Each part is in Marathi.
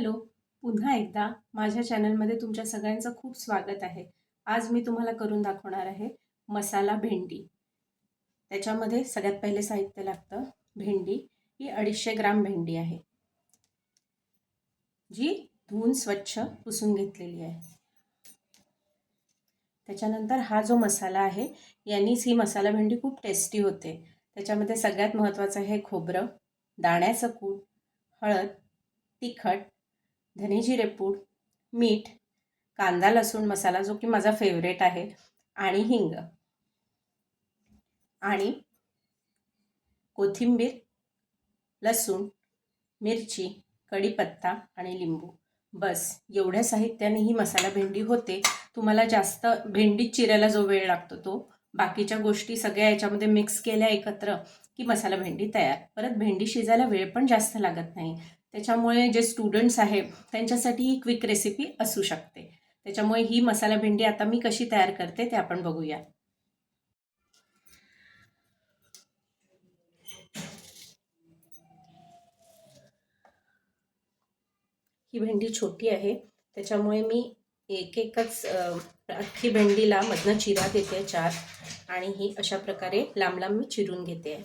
हॅलो. पुन्हा एकदा माझ्या चॅनलमध्ये तुमच्या सगळ्यांचं खूप स्वागत आहे. आज मी तुम्हाला करून दाखवणार आहे मसाला भेंडी. त्याच्यामध्ये सगळ्यात पहिले साहित्य लागतं. भेंडी ही अडीचशे ग्राम भेंडी आहे. जी धुवून स्वच्छ पुसून घेतलेली आहे. त्याच्यानंतर हा जो मसाला आहे यांनीच ही मसाला भेंडी खूप टेस्टी होते. त्याच्यामध्ये सगळ्यात महत्त्वाचं आहे खोबरं दाण्याचं कूट हळद तिखट धने पूड मीठ कांदा लसूण मसाला जो की माझा फेवरेट आहे आणि हिंग. आणि कोथिंबीर लसूण मिरची कढीपत्ता आणि लिंबू. बस एवढ्या साहित्याने ही मसाला भेंडी होते. तुम्हाला जास्त भेंडीत चिरायला जो वेळ लागतो तो बाकीच्या गोष्टी सगळ्या याच्यामध्ये मिक्स केल्या एकत्र की मसाला भेंडी तयार. परत भेंडी शिजायला वेळ पण जास्त लागत नाही. त्याच्यामुळे जे स्टुडंट्स आहे त्यांच्यासाठी ही क्विक रेसिपी असू शकते. त्याच्यामुळे ही मसाला भेंडी आता मी कशी तयार करते ते आपण बघूया. ही भेंडी छोटी आहे त्याच्यामुळे मी एक एकच अख्खी भेंडीला मधनं चिरा देते चार आणि ही अशा प्रकारे लांब लांब मी चिरून घेते.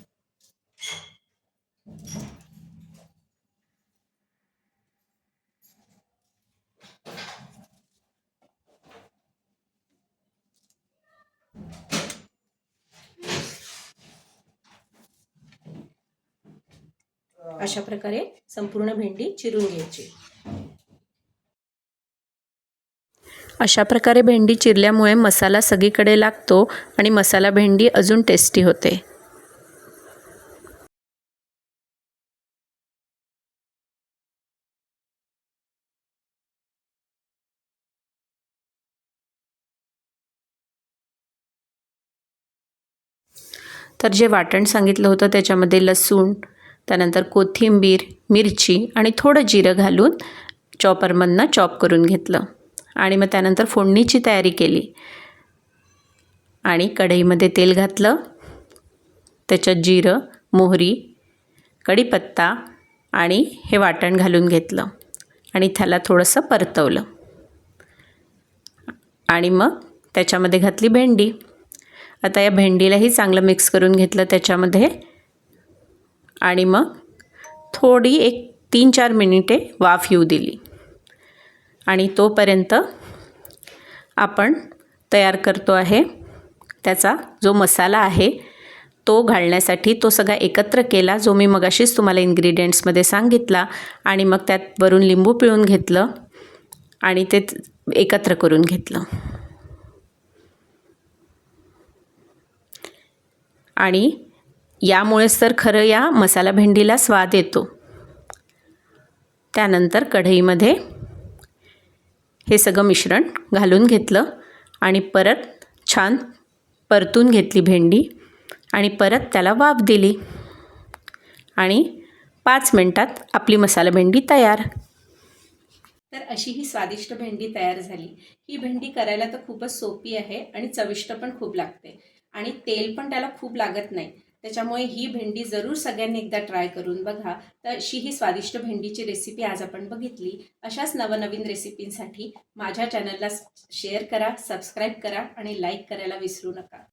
अशा प्रकारे संपूर्ण भेंडी चिरून घ्यायची. अशा प्रकारे भेंडी चिरल्यामुळे मसाला सगळीकडे लागतो आणि मसाला भेंडी अजून टेस्टी होते. तर जे वाटण सांगितलं होतं त्याच्यामध्ये लसूण त्यानंतर कोथिंबीर मिरची आणि थोडं जिरं घालून चॉपरमधनं चॉप करून घेतलं. आणि मग त्यानंतर फोडणीची तयारी केली. आणि कढईमध्ये तेल घातलं. त्याच्यात जिरं मोहरी कढीपत्ता आणि हे वाटण घालून घेतलं. आणि त्याला थोडंसं परतवलं. आणि मग त्याच्यामध्ये घातली भेंडी. आता या भेंडीलाही चांगलं मिक्स करून घेतलं. त्याच्यामध्ये आणि मग थोडी एक तीन चार मिनिटे वाफ येऊ दिली. आणि तोपर्यंत आपण तयार करतो आहे त्याचा जो मसाला आहे तो घालण्यासाठी तो सगळा एकत्र केला जो मी मगाशीच तुम्हाला इन्ग्रेडियंट्समध्ये सांगितला. आणि मग त्यात वरून लिंबू पिळून घेतलं आणि ते एकत्र करून घेतलं. आणि यामुळेच तर खरं या मसाला भेंडीला स्वाद येतो. त्यानंतर कढईमध्ये हे सगळं मिश्रण घालून घेतलं आणि परत छान परतून घेतली भेंडी आणि परत त्याला वाफ दिली आणि पाच मिनटात आपली मसाला भेंडी तयार. तर अशी ही स्वादिष्ट भेंडी तयार झाली. ही भेंडी करायला तर खूपच सोपी आहे आणि चविष्ट पण खूप लागते आणि तेल पण त्याला खूप लागत नाही. त्याच्यामुळे ही भेंडी जरूर सगळ्यांनी एकदा ट्राय करून बघा. तर अशी ही स्वादिष्ट भेंडीची रेसिपी आज आपण बघितली. अशाच नवनवीन रेसिपींसाठी माझ्या चॅनलला शेअर करा सबस्क्राईब करा आणि लाईक करायला विसरू नका.